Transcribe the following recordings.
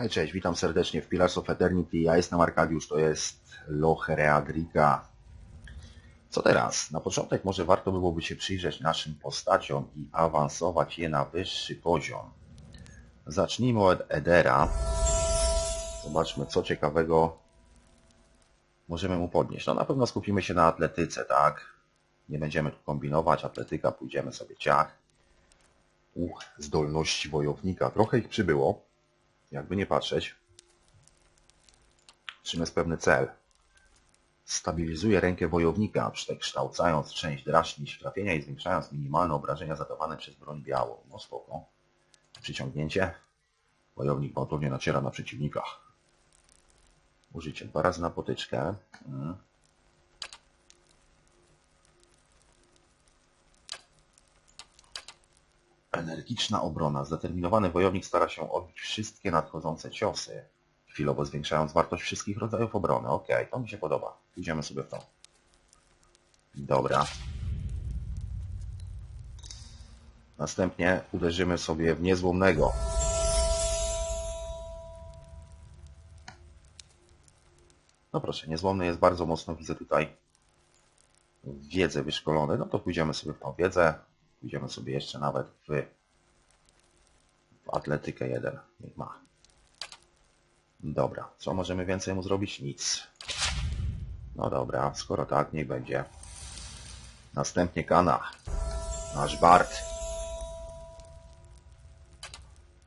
Hej, cześć, witam serdecznie w Pillars of Eternity. Ja jestem Arkadiusz, to jest Locherea Grika. Co teraz? Na początek może warto byłoby się przyjrzeć naszym postaciom i awansować je na wyższy poziom. Zacznijmy od Edera. Zobaczmy, co ciekawego możemy mu podnieść. No na pewno skupimy się na atletyce, tak? Nie będziemy tu kombinować, atletyka, pójdziemy sobie ciach. Uch, zdolności wojownika. Trochę ich przybyło, jakby nie patrzeć. Czym jest pewny cel. Stabilizuje rękę wojownika, przekształcając część drażni trafienia i zwiększając minimalne obrażenia zadawane przez broń białą. No spoko. Przyciągnięcie. Wojownik gwałtownie naciera na przeciwnika. Użycie dwa razy na potyczkę. Energiczna obrona. Zdeterminowany wojownik stara się odbić wszystkie nadchodzące ciosy, chwilowo zwiększając wartość wszystkich rodzajów obrony. Ok, to mi się podoba. Idziemy sobie w to. Dobra. Następnie uderzymy sobie w niezłomnego. No proszę, niezłomny jest bardzo mocno, widzę tutaj wiedzę wyszkolony. No to pójdziemy sobie w tą wiedzę. Pójdziemy sobie jeszcze nawet w, w atletykę 1. Niech ma. Dobra, co możemy więcej mu zrobić? Nic. No dobra, skoro tak, niech będzie. Następnie Kana. Nasz Bart.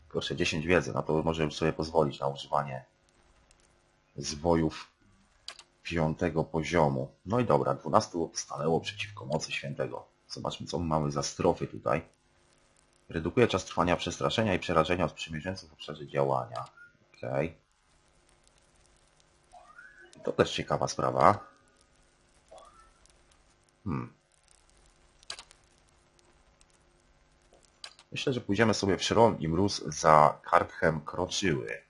Proszę, 10 wiedzy, no to możemy sobie pozwolić na używanie zwojów piątego poziomu. No i dobra, 12 stanęło przeciwko mocy świętego. Zobaczmy, co mamy za strofy tutaj. Redukuje czas trwania przestraszenia i przerażenia od sprzymierzeńców w obszarze działania. Okej. To też ciekawa sprawa. Hmm. Myślę, że pójdziemy sobie w Szron i Mróz za Kartchem Kroczyły.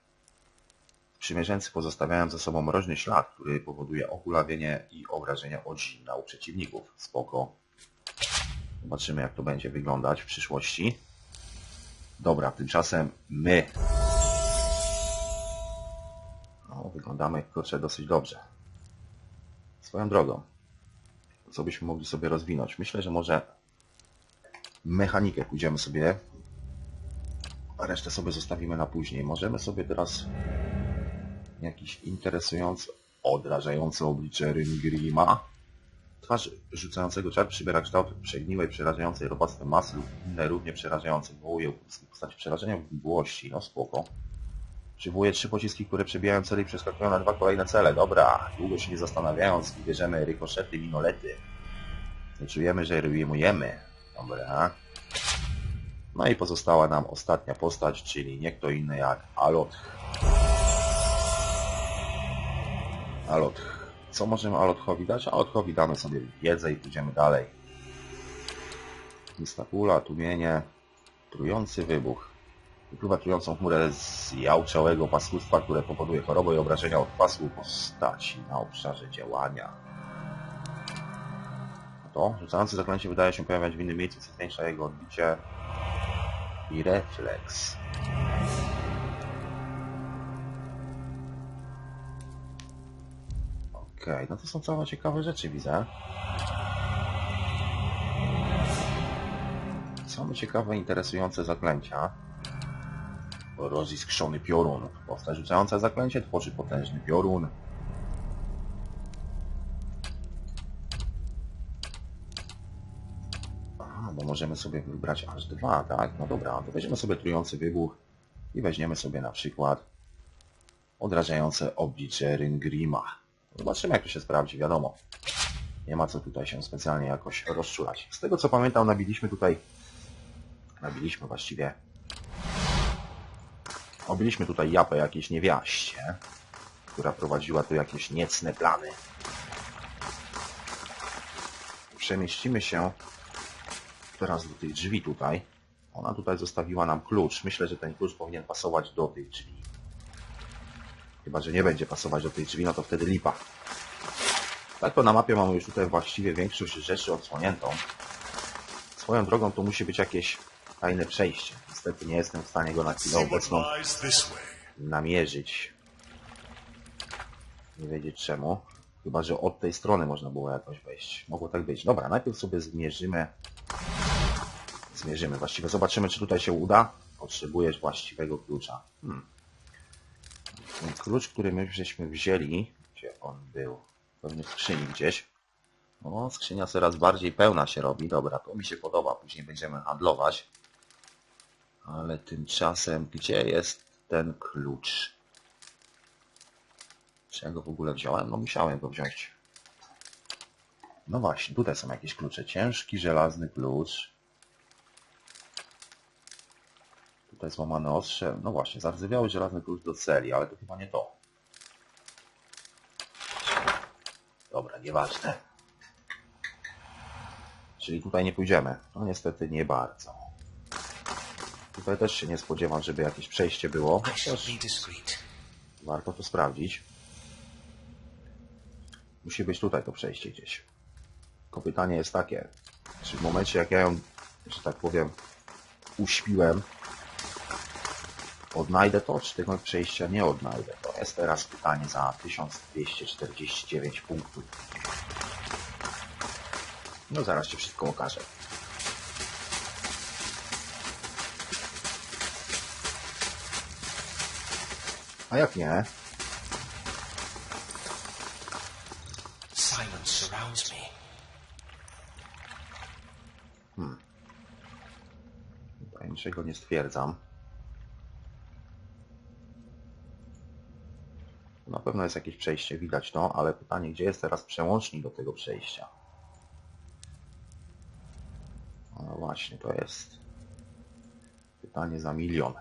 Przymierzeńcy pozostawiają za sobą mroźny ślad, który powoduje okulawienie i obrażenia od zimna u przeciwników. Spoko. Zobaczymy, jak to będzie wyglądać w przyszłości. Dobra, tymczasem my. No, wyglądamy, kurczę, dosyć dobrze. Swoją drogą. Co byśmy mogli sobie rozwinąć? Myślę, że może mechanikę pójdziemy sobie, a resztę sobie zostawimy na później. Możemy sobie teraz jakiś interesujący, odrażający oblicze Ryngrima. Twarz rzucającego czar przybiera kształt przegniłej, przerażającej robactwem masy lub inne równie przerażające. Wywołuje postać przerażenia w mgłości. No spoko. Przywołuje trzy pociski, które przebijają cele i przeskakują na dwa kolejne cele. Dobra, długo się nie zastanawiając, bierzemy rykoszety, minolety. Nie czujemy, że ryjmujemy. Dobra. No i pozostała nam ostatnia postać, czyli nie kto inny jak Alot. Alot. Co możemy Alotchowi dać? Alotchowi damy sobie wiedzę i pójdziemy dalej. Lista kula, tłumienie, trujący wybuch. Wypływa trującą chmurę z jałczałego paskudstwa, które powoduje chorobę i obrażenia od pasku postaci na obszarze działania. To, rzucający zaklęcie wydaje się pojawiać w innym miejscu, co zwiększa jego odbicie i refleks. Okej, no to są całe ciekawe rzeczy, widzę. Są ciekawe, interesujące zaklęcia. Roziskrzony piorun. Postać rzucająca zaklęcie tworzy potężny piorun. Aha, bo możemy sobie wybrać aż dwa, tak? No dobra, to weźmiemy sobie trujący wybuch i weźmiemy sobie na przykład odrażające oblicze Ryngrima. Zobaczymy, jak to się sprawdzi, wiadomo. Nie ma co tutaj się specjalnie jakoś rozczulać. Z tego co pamiętam, nabiliśmy tutaj... Nabiliśmy właściwie... Obiliśmy tutaj japę jakiejś niewiaście, która prowadziła tu jakieś niecne plany. Przemieścimy się teraz do tych drzwi tutaj. Ona tutaj zostawiła nam klucz. Myślę, że ten klucz powinien pasować do tych drzwi. Chyba, że nie będzie pasować do tej drzwi, no to wtedy lipa. Tak to na mapie mamy już tutaj właściwie większość rzeczy odsłoniętą. Swoją drogą to musi być jakieś tajne przejście. Niestety nie jestem w stanie go na chwilę obecną namierzyć. Nie wiedzieć czemu. Chyba, że od tej strony można było jakoś wejść. Mogło tak być. Dobra, najpierw sobie zmierzymy. Zmierzymy. Właściwie zobaczymy, czy tutaj się uda. Potrzebujesz właściwego klucza. Hmm. Ten klucz, który my żeśmy wzięli, gdzie on był? Pewnie w skrzyni gdzieś. O, skrzynia coraz bardziej pełna się robi. Dobra, to mi się podoba. Później będziemy handlować. Ale tymczasem, gdzie jest ten klucz? Czy ja go w ogóle wziąłem? No musiałem go wziąć. No właśnie, tutaj są jakieś klucze. Ciężki, żelazny klucz. Tutaj złamane ostrze. No właśnie, zardzewiały żelazny klucz do celi, ale to chyba nie to. Dobra, nieważne. Czyli tutaj nie pójdziemy. No niestety nie bardzo. Tutaj też się nie spodziewam, żeby jakieś przejście było. Warto to sprawdzić. Musi być tutaj to przejście gdzieś. Tylko pytanie jest takie, czy w momencie jak ja ją, że tak powiem, uśpiłem, odnajdę to, czy tego przejścia nie odnajdę? To jest teraz pytanie za 1249 punktów. No zaraz Ci wszystko okażę. A jak nie, me. Tutaj niczego nie stwierdzam. Na jest jakieś przejście, widać to, ale pytanie, gdzie jest teraz przełącznik do tego przejścia? No właśnie, to jest pytanie za milion.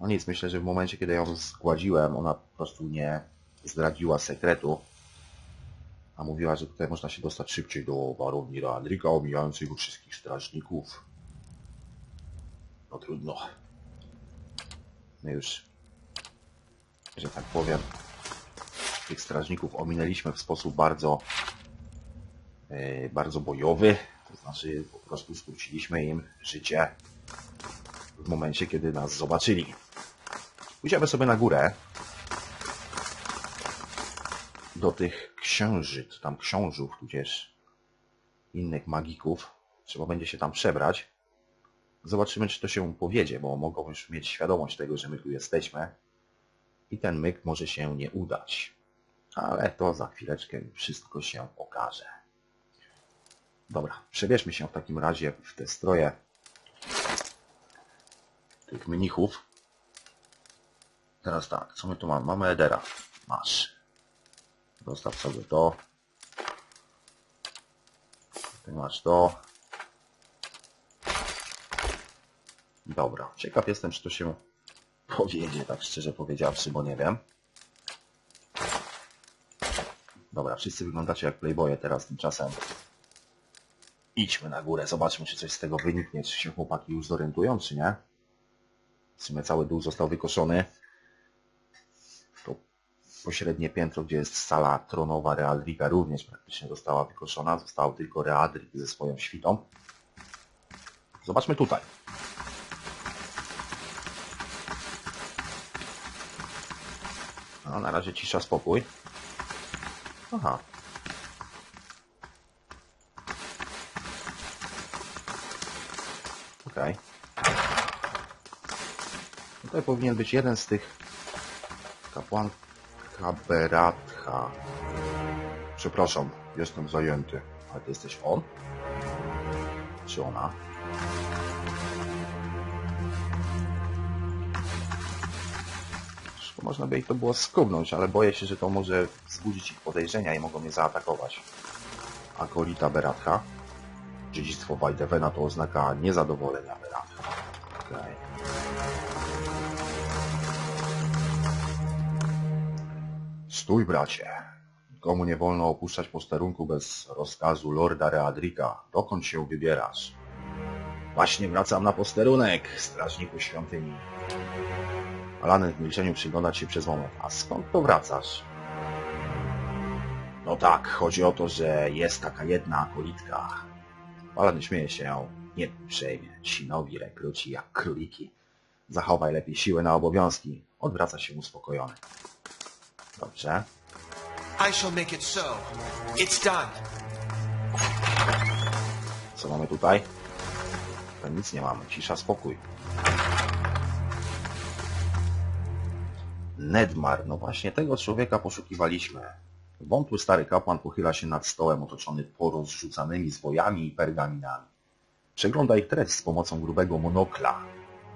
No nic, myślę, że w momencie, kiedy ją zgładziłem, ona po prostu nie zdradziła sekretu, a mówiła, że tutaj można się dostać szybciej do baroni Radrika, omijając jego wszystkich strażników. No trudno. My już, że tak powiem, tych strażników ominęliśmy w sposób bardzo, e, bardzo bojowy. To znaczy po prostu skróciliśmy im życie w momencie, kiedy nas zobaczyli. Pójdziemy sobie na górę do tych księżyc, tam książów, tudzież innych magików. Trzeba będzie się tam przebrać. Zobaczymy, czy to się powiedzie, bo mogą już mieć świadomość tego, że my tu jesteśmy. I ten myk może się nie udać. Ale to za chwileczkę wszystko się okaże. Dobra, przebierzmy się w takim razie w te stroje tych mnichów. Teraz tak, co my tu mamy? Mamy Edera. Masz. Zostaw sobie to. Ty masz to. Dobra. Ciekaw jestem, czy to się powiedzie, tak szczerze powiedziawszy, bo nie wiem. Dobra, wszyscy wyglądacie jak playboye teraz tymczasem. Idźmy na górę, zobaczmy, czy coś z tego wyniknie, czy się chłopaki już zorientują, czy nie. W sumie cały dół został wykoszony. To pośrednie piętro, gdzie jest sala tronowa Realdrika również praktycznie została wykoszona. Został tylko Realdrik ze swoją świtą. Zobaczmy tutaj. A na razie cisza, spokój. Aha. Okej. Tutaj powinien być jeden z tych kapłan Kaberatha. Przepraszam, jestem zajęty. Ale ty jesteś on? Czy ona? Wszystko Można by ich to było skubnąć, ale boję się, że to może wzbudzić ich podejrzenia i mogą mnie zaatakować. Akolita Beratha. Dziedzictwo Wajdewena to oznaka niezadowolenia Beratha. Okej. Stój, bracie. Komu nie wolno opuszczać posterunku bez rozkazu Lorda Readrika. Dokąd się wybierasz? Właśnie wracam na posterunek, strażniku świątyni. Alanen w milczeniu przygląda się przez moment. A skąd to wracasz? No tak, chodzi o to, że jest taka jedna akolitka. Alanen śmieje się. Nie przejmie. Ci nowi rekruci jak króliki. Zachowaj lepiej siłę na obowiązki. Odwraca się uspokojony. Dobrze. I shall make it so. It's done. Co mamy tutaj? To nic nie mamy. Cisza, spokój. Nedmar. No właśnie tego człowieka poszukiwaliśmy. Wątły stary kapłan pochyla się nad stołem otoczony porozrzucanymi zwojami i pergaminami. Przegląda ich treść z pomocą grubego monokla.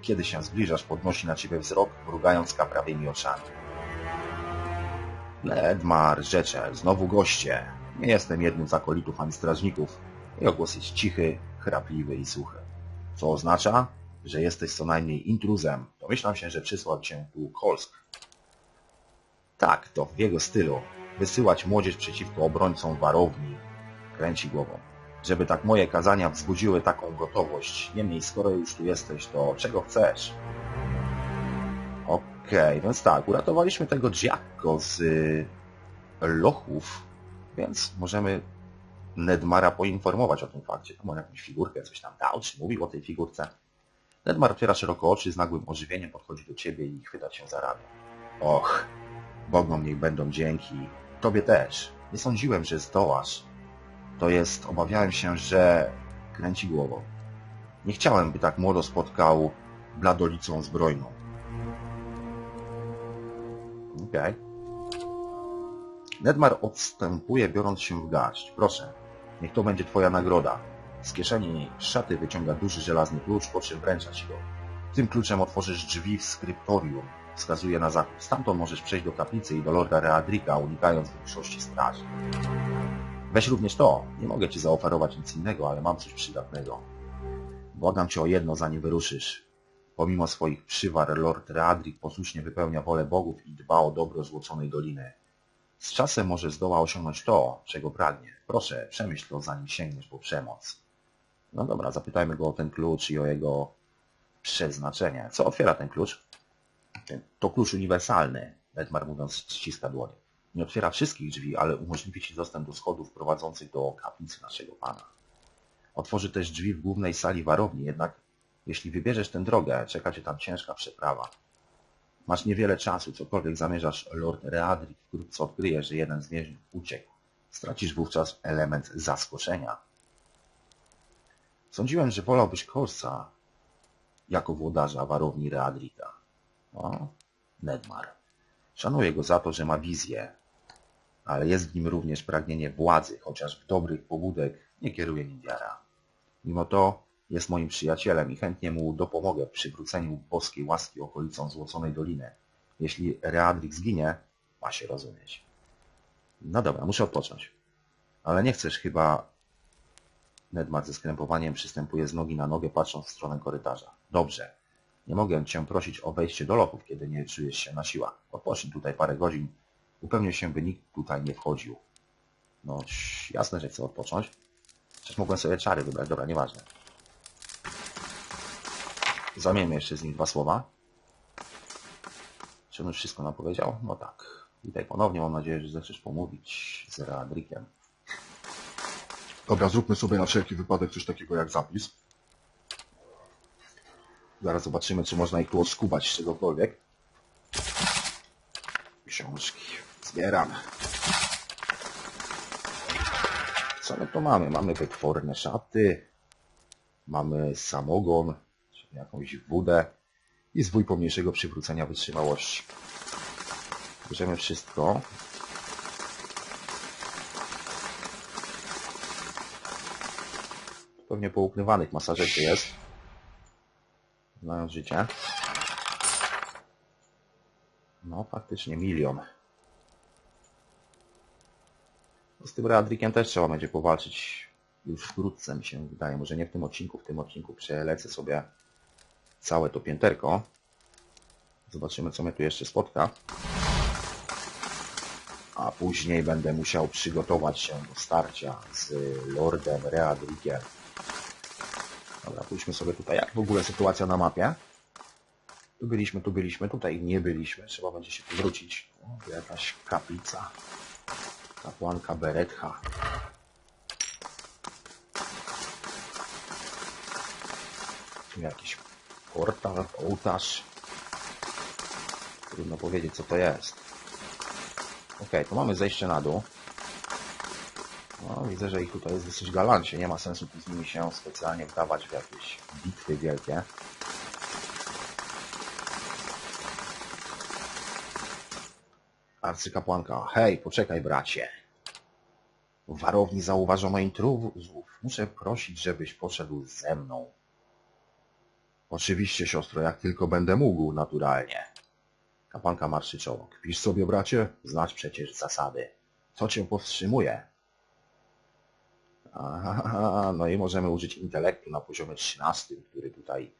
Kiedy się zbliżasz, podnosi na ciebie wzrok, mrugając kaprawymi oczami. Nedmar, rzecze, znowu goście. Nie jestem jednym z akolitów ani strażników. Jego głos jest cichy, chrapliwy i suchy. Co oznacza, że jesteś co najmniej intruzem. Domyślam się, że przysłał cię tu Kolsk. Tak, to w jego stylu. Wysyłać młodzież przeciwko obrońcom warowni. Kręci głową. Żeby tak moje kazania wzbudziły taką gotowość. Niemniej, skoro już tu jesteś, to czego chcesz? Okej, więc tak, uratowaliśmy tego Giacco z y, lochów, więc możemy Nedmara poinformować o tym fakcie. Tam on jakąś figurkę coś tam dał, czy mówił o tej figurce. Nedmar otwiera szeroko oczy, z nagłym ożywieniem podchodzi do ciebie i chwyta cię za ramię. Och, Bogom niech będą dzięki. Tobie też. Nie sądziłem, że zdołasz. To jest, obawiałem się, że kręci głową. Nie chciałem, by tak młodo spotkał bladolicą zbrojną. Okej. Nedmar odstępuje, biorąc się w garść. Proszę, niech to będzie twoja nagroda. Z kieszeni szaty wyciąga duży żelazny klucz, po czym wręcza ci go. Tym kluczem otworzysz drzwi w skryptorium. Wskazuje na zachód. Stamtąd możesz przejść do kaplicy i do Lorda Readrika, unikając większości straży. Weź również to. Nie mogę ci zaoferować nic innego, ale mam coś przydatnego. Błagam cię o jedno, zanim wyruszysz. Pomimo swoich przywar, Lord Readrik posłusznie wypełnia wolę bogów i dba o dobro złoconej doliny. Z czasem może zdoła osiągnąć to, czego pragnie. Proszę, przemyśl to, zanim sięgniesz po przemoc. No dobra, zapytajmy go o ten klucz i o jego przeznaczenie. Co otwiera ten klucz? To klucz uniwersalny, Edmar mówiąc ściska dłonie. Nie otwiera wszystkich drzwi, ale umożliwi Ci dostęp do schodów prowadzących do kaplicy naszego Pana. Otworzy też drzwi w głównej sali warowni, jednak jeśli wybierzesz tę drogę, czeka Cię tam ciężka przeprawa. Masz niewiele czasu, cokolwiek zamierzasz, Lord Readrik wkrótce odkryje, że jeden z więźniów uciekł. Stracisz wówczas element zaskoczenia. Sądziłem, że wolałbyś Korsa jako włodarza warowni Readrika. O, Nedmar. Szanuję go za to, że ma wizję, ale jest w nim również pragnienie władzy, chociaż w dobrych pobudek nie kieruje nim wiara. Mimo to jest moim przyjacielem i chętnie mu dopomogę w przywróceniu boskiej łaski okolicom Złoconej Doliny. Jeśli Readrik zginie, ma się rozumieć. No dobra, muszę odpocząć. Ale nie chcesz chyba... Nedmar ze skrępowaniem przystępuje z nogi na nogę, patrząc w stronę korytarza. Dobrze. Nie mogę cię prosić o wejście do lochów, kiedy nie czujesz się na siłach. Odpocznij tutaj parę godzin. Upełnię się, by nikt tutaj nie wchodził. No, jasne, że chcę odpocząć. Przecież mogłem sobie czary wybrać. Dobra, nieważne. Zamieńmy jeszcze z nim dwa słowa. Czy on już wszystko nam powiedział? No tak. Witaj ponownie. Mam nadzieję, że zechcesz pomówić z Readrikiem. Dobra, zróbmy sobie na wszelki wypadek coś takiego jak zapis. Zaraz zobaczymy, czy można ich tu odskubać z czegokolwiek. Książki. Zbieram. Co my tu mamy? Mamy wytworne szaty. Mamy samogon, czyli jakąś wódę i zwój pomniejszego przywrócenia wytrzymałości. Bierzemy wszystko. Pewnie poukrywanych masa rzeczy jest. Znając życie. No, faktycznie milion. No, Z tym Readrikiem też trzeba będzie powalczyć już wkrótce, mi się wydaje. Może nie w tym odcinku, w tym odcinku przelecę sobie całe to pięterko. Zobaczymy, co mnie tu jeszcze spotka. A później będę musiał przygotować się do starcia z Lordem Readrikiem. Dobra, pójdźmy sobie tutaj. Jak w ogóle sytuacja na mapie? Tu byliśmy, tu byliśmy, tutaj nie byliśmy. Trzeba będzie się tu wrócić. O, tu jakaś kaplica. Kapłanka Beretha. Tu jakieś Portal, ołtarz. Trudno powiedzieć, co to jest. Okej, to mamy zejście na dół. No, widzę, że ich tutaj jest dosyć galancie. Nie ma sensu z nimi się specjalnie wdawać w jakieś bitwy wielkie. Arcykapłanka. Hej, poczekaj, bracie. W warowni zauważono intruzów. Muszę prosić, żebyś poszedł ze mną. Oczywiście, siostro, jak tylko będę mógł, naturalnie. Kapłanka marszy czoło. Kpisz sobie, bracie? Znać przecież zasady. Co cię powstrzymuje? Aha, no i możemy użyć intelektu na poziomie 13, który tutaj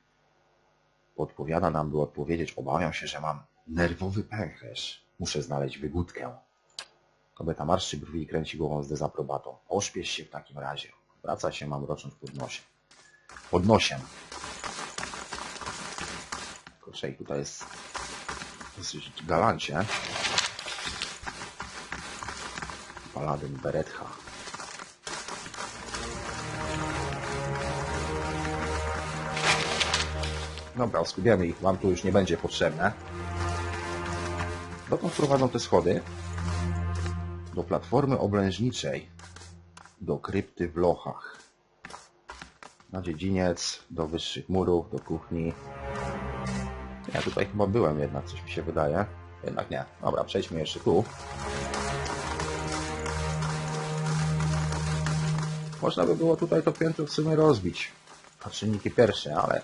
podpowiada nam, by odpowiedzieć. Obawiam się, że mam nerwowy pęcherz. Muszę znaleźć wygódkę. Kobieta marszczy brwi i kręci głową z dezaprobatą. Ośpiesz się w takim razie. Wraca się, mam rocząc pod nosem. Pod nosem. I tutaj jest dosyć galancie. Paladyn Beretha. Dobra, oskubiamy ich. Wam tu już nie będzie potrzebne. Dokąd prowadzą te schody? Do platformy oblężniczej. Do krypty w lochach. Na dziedziniec, do wyższych murów, do kuchni. Ja tutaj chyba byłem jednak, coś mi się wydaje. Jednak nie. Dobra, przejdźmy jeszcze tu. Można by było tutaj to piętro w sumie rozbić. Czynniki pierwsze, ale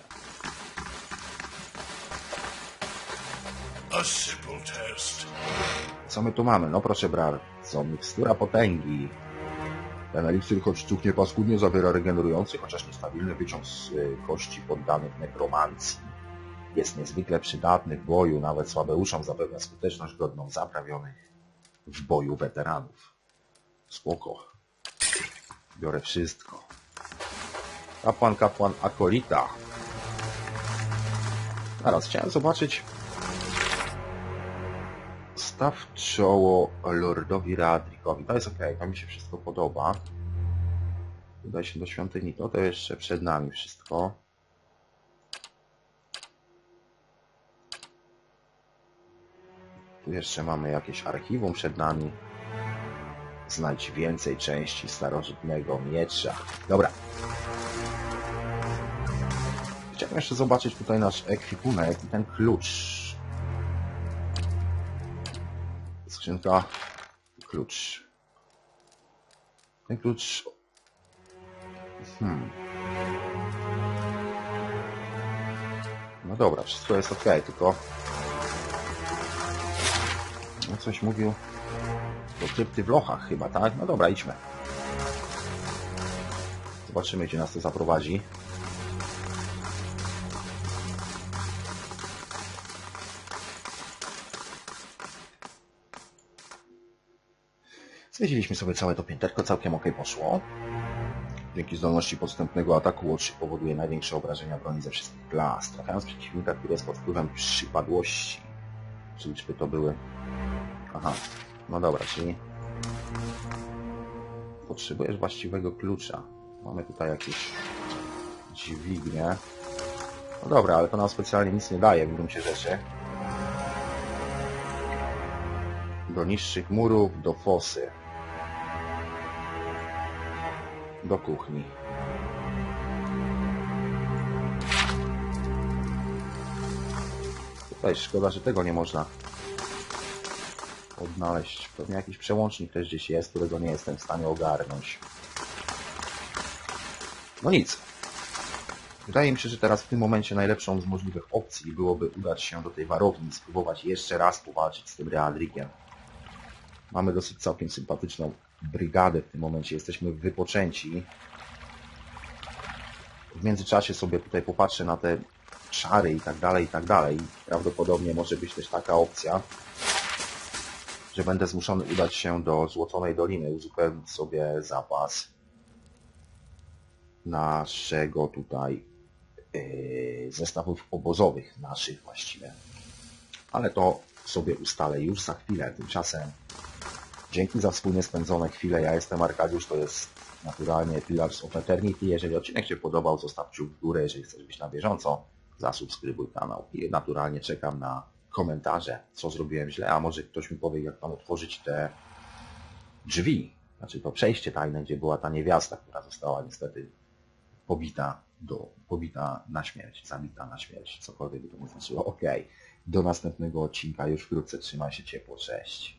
co my tu mamy? No proszę bardzo, mikstura potęgi. Ten eliksir, choć cuchnie paskudnie, zawiera regenerujący, chociaż niestabilny wyciąg z y, kości poddanych nekromancji. Jest niezwykle przydatny w boju, nawet słabeuszom zapewnia skuteczność godną zaprawionych w boju weteranów. Spoko. Biorę wszystko. Kapłan, kapłan, akolita. Teraz chciałem zobaczyć staw czoło Lordowi Radrikowi. To jest ok, to mi się wszystko podoba. Udaj się do świątyni. To to jeszcze przed nami wszystko. Tu jeszcze mamy jakieś archiwum przed nami. Znajdź więcej części starożytnego miecza. Dobra. Chciałem jeszcze zobaczyć tutaj nasz ekwipunek i ten klucz. Skrzynka. Klucz. Ten klucz... Hmm. No dobra, wszystko jest ok, tylko... No coś mówił do krypty w lochach chyba, tak? No dobra, idźmy. Zobaczymy, gdzie nas to zaprowadzi. Zwiedziliśmy sobie całe to pięterko, całkiem ok poszło. Dzięki zdolności podstępnego ataku Łotrzy powoduje największe obrażenia broni ze wszystkich klas, trafiając przeciwnika, który jest pod wpływem przypadłości. Czyli czyby to były... Aha, no dobra, czyli... Potrzebujesz właściwego klucza. Mamy tutaj jakieś dźwignie. No dobra, ale to nam specjalnie nic nie daje w gruncie rzeczy. Do niższych murów, do fosy. Do kuchni. Tutaj szkoda, że tego nie można odnaleźć. Pewnie jakiś przełącznik też gdzieś jest, którego nie jestem w stanie ogarnąć. No nic. Wydaje mi się, że teraz w tym momencie najlepszą z możliwych opcji byłoby udać się do tej warowni i spróbować jeszcze raz powalczyć z tym Readrikiem. Mamy dosyć całkiem sympatyczną brygadę w tym momencie. Jesteśmy wypoczęci. W międzyczasie sobie tutaj popatrzę na te czary i tak dalej, i tak dalej. Prawdopodobnie może być też taka opcja, że będę zmuszony udać się do Złoconej Doliny, uzupełnić sobie zapas naszego tutaj yy, zestawów obozowych, naszych właściwie. Ale to sobie ustalę już za chwilę. Tymczasem dzięki za wspólnie spędzone chwile. Ja jestem Arkadiusz, to jest naturalnie Pillars of Eternity. Jeżeli odcinek Ci podobał, zostaw kciuk w górę, jeżeli chcesz być na bieżąco zasubskrybuj kanał. I naturalnie czekam na komentarze, co zrobiłem źle, a może ktoś mi powie, jak tam otworzyć te drzwi, znaczy to przejście tajne, gdzie była ta niewiasta, która została niestety pobita, do, pobita na śmierć, zabita na śmierć, cokolwiek by to znaczyło. Okej, do następnego odcinka już wkrótce, trzymaj się ciepło, cześć.